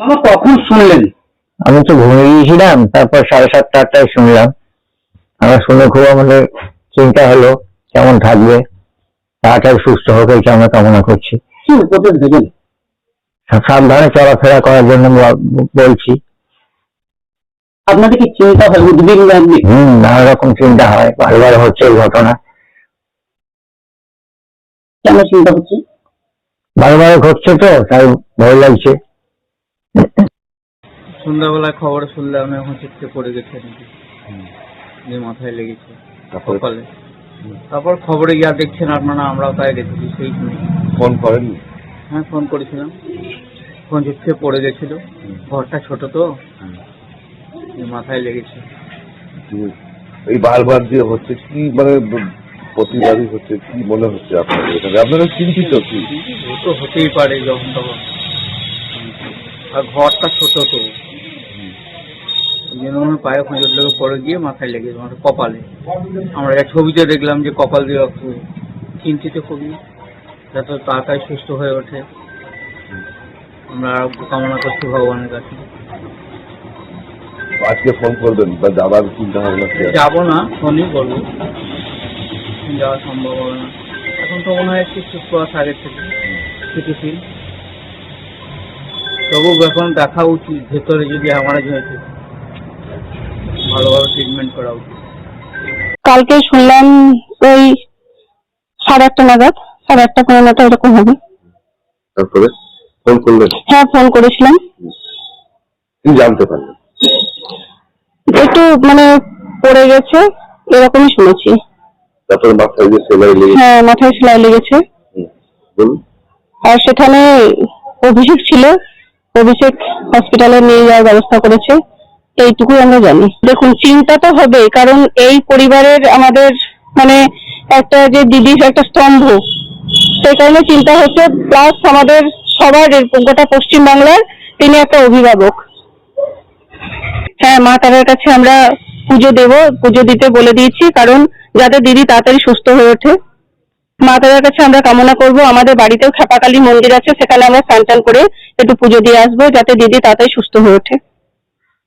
কখন শুনলেন? আমি তো ঘুমিয়ে গিয়েছিলাম তারপর সাড়ে সাতটা আটটায় শুনলাম। আমার শুনে খুব আমাদের চিন্তা হলো কেমন থাকবে? তাড়াতাড়ি সুস্থ হোক এটা আমরা কামনা করছি। কি উপদেশ দেবেন সাবধানে চলাফেরা করার জন্য বলছি। আপনাদের কি চিন্তা হয় উদ্বিগ্ন আপনি হম নানা রকম চিন্তা হয় বারবার হচ্ছে এই ঘটনা। কেন চিন্তা হচ্ছে? বারবার ঘটছে তো তাই ভয় লাগছে। সন্ধ্যাবেলায় খবর শুনলে আমি এখন চিত্তে পড়ে গেছে নাকি যে মাথায় লেগেছে। সকালে তারপর খবরে গিয়া দেখছেন আপনারা আমরাও তাই দেখেছি সেই ফোন করেননি? হ্যাঁ ফোন করেছিলাম। ফোন চিত্তে পড়ে গেছিল। ঘরটা ছোট তো। মাথায় লেগেছে। এই বারবার যে হচ্ছে কি মানে প্রতিবারই হচ্ছে কি মনে হচ্ছে আপনাদের? আপনারা চিন্তিত কি? ও তো হতেই পারে যখন তখন। আর ঘরটা ছোট তো। ওই জন্য আমার পায়ে লেগে পড়ে গিয়ে মাথায় আমার কপালে। আমরা ছবিতে দেখলাম যে কপাল দিয়ে রক্ত চিন্তিত খুবই। যাতে তাড়াতাড়ি সুস্থ হয়ে ওঠে। আমরা আরোগ্য কামনা করছি ভগবানের কাছে। আজকে ফোন করবেন বা যাবার চিন্তা ভাবনা যাব না ফোনই করব। যাওয়া সম্ভব হবে না। এখন তো মনে হয় একটু সুস্থ আছে আগের থেকে স্থিতিশীল তবু এখন দেখা উচিত ভেতরে যদি আমার হয়েছে ভালোভাবে ট্রিটমেন্ট করা উচিত। কালকে শুনলাম ওই সাড়ে আটটা নাগাদ সাড়ে আটটা পনেরো নটা এরকম হবে। তারপরে ফোন করলেন? হ্যাঁ ফোন করেছিলাম। কি জানতে পারলেন। একটু মানে পড়ে গেছে এরকমই শুনেছি। তারপরে মাথায় যে সেলাই লেগে হ্যাঁ মাথায় সেলাই লেগেছে। আর সেখানে অভিষেক ছিল অভিষেক হসপিটালে নিয়ে যাওয়ার ব্যবস্থা করেছে। এইটুকুই আমরা জানি। দেখুন, চিন্তা তো হবে কারণ এই পরিবারের আমাদের মানে একটা যে দিদির একটা স্তম্ভ, সেই কারণে চিন্তা হচ্ছে প্লাস আমাদের সবার গোটা পশ্চিমবাংলার তিনি একটা অভিভাবক। হ্যাঁ মা তারার কাছে আমরা পুজো দেব, পুজো দিতে বলে দিয়েছি, কারণ যাতে দিদি তাড়াতাড়ি সুস্থ হয়ে ওঠে। মা দাদার কাছে আমরা কামনা করব। আমাদের বাড়িতেও খেপাকালী মন্দির আছে, সেখানে আমরা স্নান করে একটু পুজো দিয়ে আসব, যাতে দিদি তাড়াতাড়ি সুস্থ হয়ে ওঠে।